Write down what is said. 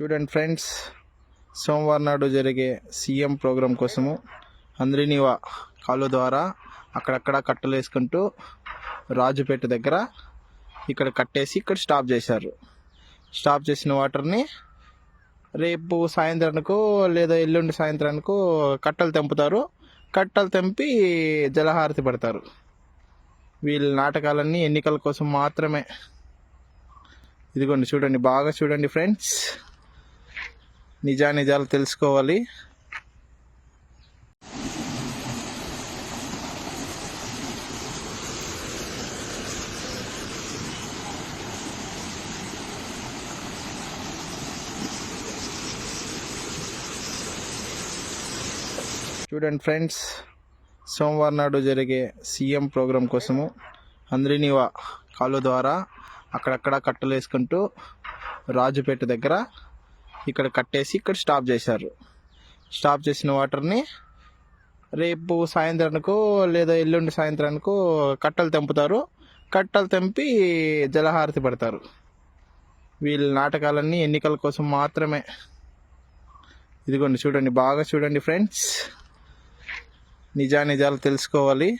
చూడండి ఫ్రెండ్స్ సోమవారం నాడు జరిగే సీఎం ప్రోగ్రాం కోసము అందరినీ కాలువ ద్వారా అక్కడక్కడ కట్టలు వేసుకుంటూ రాజుపేట దగ్గర ఇక్కడ కట్టేసి ఇక్కడ స్టాప్ చేశారు. స్టాప్ చేసిన వాటర్ని రేపు సాయంత్రానికి లేదా ఎల్లుండి సాయంత్రానికి కట్టలు తెంపుతారు. కట్టలు తెంపి జలహారతి పడతారు. వీళ్ళ నాటకాలన్నీ ఎన్నికల కోసం మాత్రమే. ఇదిగోండి చూడండి బాగా చూడండి ఫ్రెండ్స్. నిజానిజాలు తెలుసుకోవాలి. చూడండి ఫ్రెండ్స్ సోమవారం నాడు జరిగే సీఎం ప్రోగ్రాం కోసము అందరినీవా కాలువ ద్వారా అక్కడక్కడ కట్టలు వేసుకుంటూ రాజుపేట దగ్గర ఇక్కడ కట్టేసి ఇక్కడ స్టాప్ చేశారు. స్టాప్ చేసిన వాటర్ని రేపు సాయంత్రానికో లేదా ఎల్లుండి సాయంత్రానికో కట్టలు తెంపుతారు. కట్టలు తెంపి జలహారతి పడతారు. వీళ్ళ నాటకాలన్నీ ఎన్నికల కోసం మాత్రమే. ఇదిగోండి చూడండి బాగా చూడండి ఫ్రెండ్స్ నిజానిజాలు తెలుసుకోవాలి.